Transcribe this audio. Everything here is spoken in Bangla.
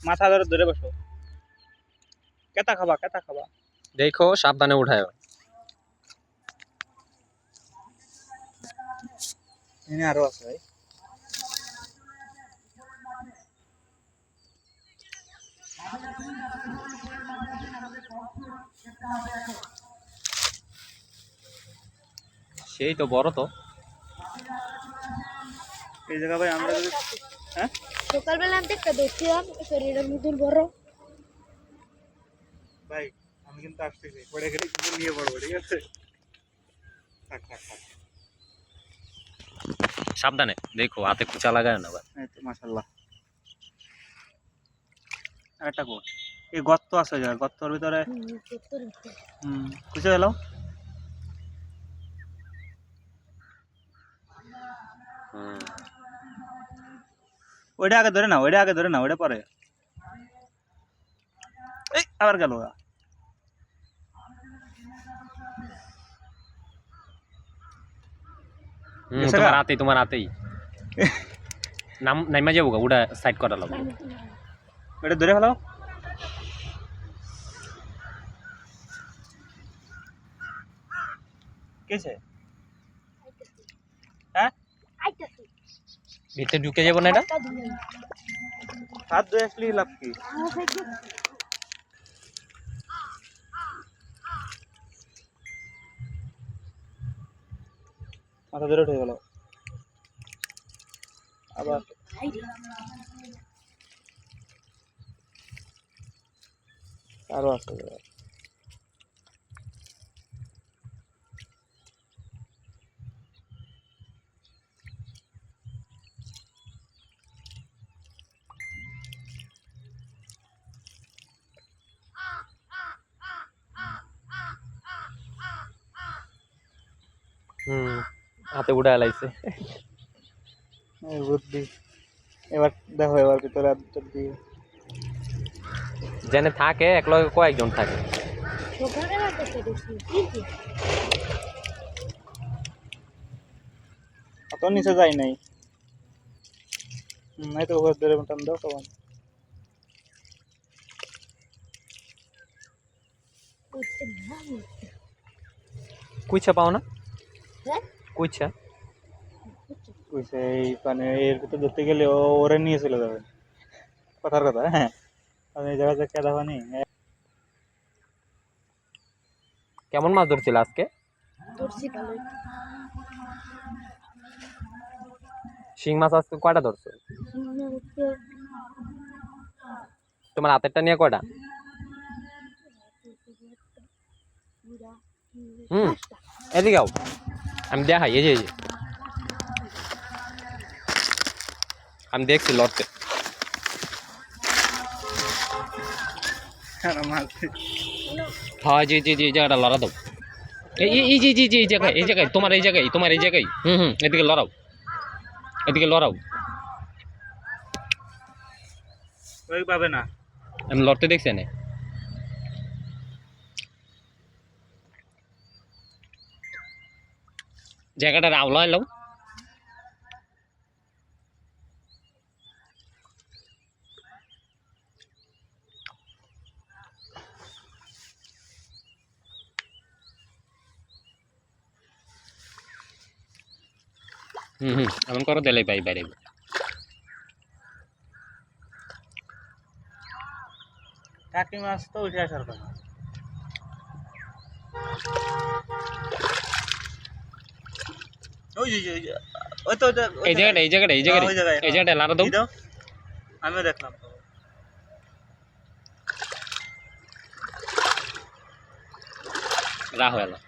মাথা ধরে ধরে বসো। কেতা খাবা কেতা খাবা। দেখো সাবধানে উঠায় এনে আরও আছে ভাই। সেই তো বড় তো। এই জায়গা ভাই আমরা যদি হ্যাঁ? সকালবেলা আমি একটা দেখছিলাম শরীরের মতন বড় ভাই আমি কিন্তু আসতেছি পড়ে গেলে কিন্তু নিয়ে পড়ব ঠিক আছে থাক থাক থাক সাবধানে দেখো হাতে খুচা লাগায় না এই তো মাশাল্লাহ আরেকটা কো এই গর্ত আছে যার গর্তর ভিতরে হুম খুঁজে গেলাম। হুম। ওইটা আগে ধরে না ওইটা আগে ধরে না ওইটা পরে। এই আবার গেল ওরা। তোমার? হাতেই তোমার হাতেই। নাম নাইমা যাব গা ওটা সাইড করা লাগবে। ওইটা ধরে ফেলাও কেছে হ্যাঁ? ভিতরে ঢুকে যাব না এটা। হাত ধুয়ে লাভ কি? মাথা ধরে উঠে গেল। আবার। আরও আছে হুম হাতে উঠে লাইছে। বুদ্ধি। এবার দেখো এবার ভিতরে হাত দিয়ে। জেনে থাকে এক লগে কয়েকজন থাকে। অত নিচে যাই নাই। হুম, এই তো ওপর ধরে টান দাও করতে কুইছা পাও না? কুইছা। কইছে এই মানে এর ভিতরে ধরতে গেলে ও ওরে নিয়ে চলে যাবে। কথার কথা হ্যাঁ। আমি এই জায়গাতে কেদা পানি কেমন মাছ ধরছিল আজকে? শিং মাছ আজকে কয়টা ধরছো? তোমার হাতেরটা নিয়ে কয়টা? হুম এদিকে আও। আমি দেখাই এই যে এই যে আমি দেখছি লড়তে হ্যাঁ জি জি জি এই জায়গাটা লড়া দাও এই এই- এই জি জি জি এই জায়গায় এই জায়গায় তোমার এই জায়গায় তোমার এই জায়গায় হুম হুম এদিকে লড়াও এদিকে লড়াও ওই পাবে না আমি লড়তে দেখছি না জায়গাটা রাওলা এলাও হুম হুম, এমন করো পাই বাইরে টাকি মাছ তো উঠে আসার কথা। ওই যে, ওই যে, ওই তো ওই তো, ওই এই জায়গাটা এই জায়গাটা এই জায়গাটা ওই জায়গায়, এই জায়গাটা লাড়া দাও এই দাও। আমিও দেখলাম তো। রাহ এলা